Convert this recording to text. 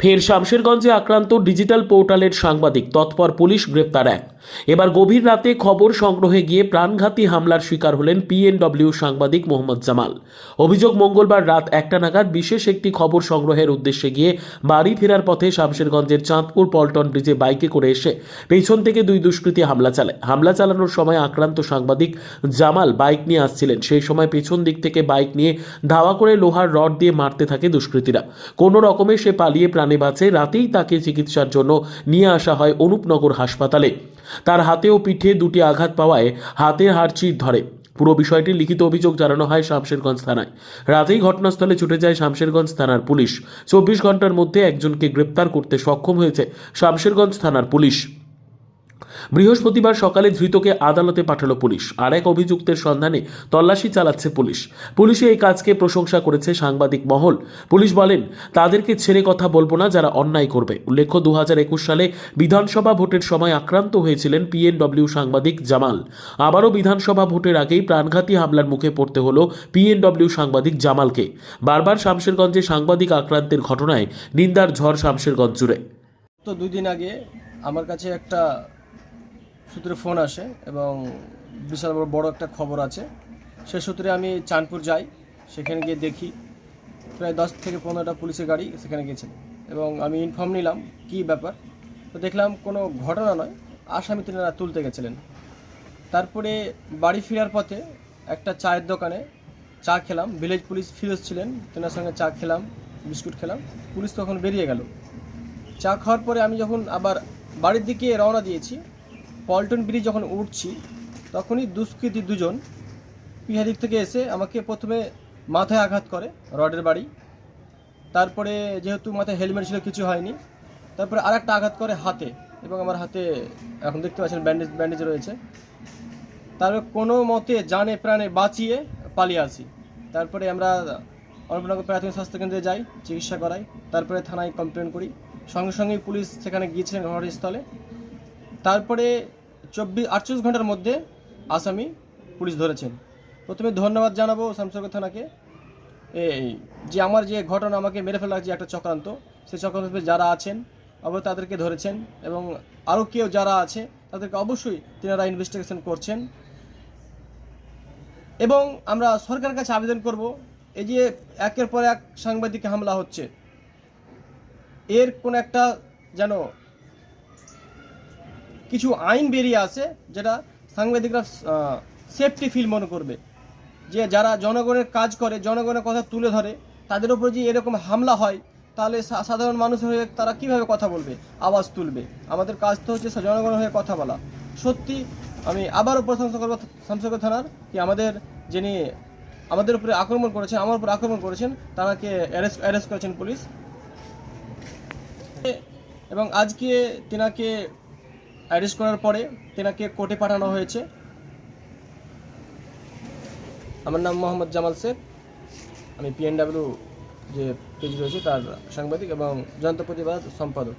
ফের শামশেরগঞ্জে আক্রান্ত ডিজিটাল পোর্টালের সাংবাদিক তৎপর পুলিশ গ্রেপ্তার এক। এবার গভীর রাতে খবর সংগ্রহে গিয়ে প্রাণঘাতী হামলার শিকার হলেন পিএনডব্লিউ সাংবাদিক মোহাম্মদ জামাল। অভিযোগ মঙ্গলবার রাত একটা নাগাদ বিশেষ একটি খবর সংগ্রহের উদ্দেশ্যে গিয়ে বাড়ি ফেরার পথে শামশেরগঞ্জের চাঁদপুর পল্টন ব্রিজে বাইকে করে এসে পেছন থেকে দুই দুষ্কৃতী হামলা চালায়। হামলা চালানোর সময় আক্রান্ত সাংবাদিক জামাল বাইক নিয়ে আসছিলেন। সেই সময় পেছন দিক থেকে বাইক নিয়ে ধাওয়া করে লোহার রড দিয়ে মারতে থাকে দুষ্কৃতীরা। কোনো রকমে সে পালিয়ে প্রাণে বাঁচে। রাতেই তাকে চিকিৎসার জন্য নিয়ে আসা হয় অনুপনগর হাসপাতালে। তার হাতে ও পিঠে দুটি আঘাত পাওয়ায় হাতের হাড় চির ধরে। পুরো বিষয়টি লিখিত অভিযোগ জানানো হয় শামশেরগঞ্জ থানায়। রাতেই ঘটনাস্থলে ছুটে যায় শামশেরগঞ্জ থানার পুলিশ। চব্বিশ ঘণ্টার মধ্যে একজনকে গ্রেপ্তার করতে সক্ষম হয়েছে শামশেরগঞ্জ থানার পুলিশ। বৃহস্পতিবার সকালে ধৃতকে আদালতে পাঠালো পুলিশ। আর এক অভিযুক্তের সন্ধানে তল্লাশি চালাচ্ছে পুলিশ। পুলিশে এই কাজকে প্রশংসা করেছে সাংবাদিক মহল। পুলিশ বলেন, তাদেরকে ছেড়ে কথা বলব না, যারা অন্যায় করবে। উল্লেখ্য, দুহাজার একুশ সালে বিধানসভা ভোটের সময় আক্রান্ত হয়েছিলেন পিএনডব্লিউ সাংবাদিক জামাল। আবারও বিধানসভা ভোটের আগেই প্রাণঘাতী হামলার মুখে পড়তে হলো পিএনডব্লিউ সাংবাদিক জামালকে। বারবার শামশেরগঞ্জে সাংবাদিক আক্রান্তের ঘটনায় নিন্দার ঝড় শামশেরগঞ্জ জুড়ে। তো দুই দিন আগে আমার কাছে একটা সূত্রে ফোন আসে এবং বিশাল বড় বড় একটা খবর আছে। সে সূত্রে আমি চাঁদপুর যাই, সেখানে গিয়ে দেখি প্রায় দশ থেকে পনেরোটা পুলিশের গাড়ি সেখানে গেছে এবং আমি ইনফর্ম নিলাম কি ব্যাপার। তো দেখলাম কোনো ঘটনা নয়, আসামি তিনারা তুলতে গেছিলেন। তারপরে বাড়ি ফেরার পথে একটা চায়ের দোকানে চা খেলাম ভিলেজ পুলিশ ফিরোজ ছিলেন, তেনার সঙ্গে চা খেলাম, বিস্কুট খেলাম, পুলিশ তখন বেরিয়ে গেল। চা খাওয়ার পরে আমি যখন আবার বাড়ির দিকে রওনা দিয়েছি পল্টন ব্রিজ যখন উঠছি তখনই দুষ্কৃতী দুজন পিহা দিক থেকে এসে আমাকে প্রথমে মাথায় আঘাত করে রডের বাড়ি। তারপরে যেহেতু মাথায় হেলমেট ছিল, কিছু হয়নি। তারপরে আর একটা আঘাত করে হাতে এবং আমার হাতে এখন দেখতে পাচ্ছেন ব্যান্ডেজ ব্যান্ডেজ রয়েছে। তারপরে কোনো মতে জানে প্রাণে বাঁচিয়ে পালিয়ে আসি। তারপরে আমরা অল্পনগর প্রাথমিক স্বাস্থ্যকেন্দ্রে যাই, চিকিৎসা করাই। তারপরে থানায় কমপ্লেন করি। সঙ্গে সঙ্গেই পুলিশ সেখানে গিয়েছিলেন ঘটনাস্থলে। তারপরে চব্বিশ, আটচল্লিশ ঘণ্টার মধ্যে আসামি পুলিশ ধরেছেন। প্রথমে ধন্যবাদ জানাব শামসরগর থানাকে। এই যে আমার যে ঘটনা আমাকে মেরে ফেলার যে একটা চক্রান্ত সেই চক্রান্ত যারা আছেন, অবশ্যই তাদেরকে ধরেছেন এবং আরও কেউ যারা আছে, তাদেরকে অবশ্যই তিনারা ইনভেস্টিগেশন করছেন। এবং আমরা সরকারের কাছে আবেদন করব, এই যে একের পর এক সাংবাদিক হামলা হচ্ছে, এর কোন একটা যেন কিছু আইন বেরিয়ে আসে যেটা সাংবাদিকরা সেফটি ফিল মনে করবে। যে যারা জনগণের কাজ করে, জনগণের কথা তুলে ধরে, তাদের উপর যে এরকম হামলা হয়, তাহলে সাধারণ মানুষ হয়ে তারা কীভাবে কথা বলবে, আওয়াজ তুলবে? আমাদের কাজ তো হচ্ছে জনগণের হয়ে কথা বলা। সত্যি, আমি আবারও প্রশংসা করব শামসগর থানার কি আমাদের যিনি আমাদের উপরে আক্রমণ করেছেন, আমার উপর আক্রমণ করেছেন, তাকে অ্যারেস্ট অ্যারেস্ট করেছেন পুলিশ। এবং আজকে তেনাকে অ্যারেস্ট করার পরে তেনাকে কোর্টে পাঠানো হয়েছে। আমার নাম মোহাম্মদ জামাল শেখ। আমি পিএনডাব্লিউ যে পেজ রয়েছে তার সাংবাদিক এবং জয়ন্ত প্রতিবাদ সম্পাদক।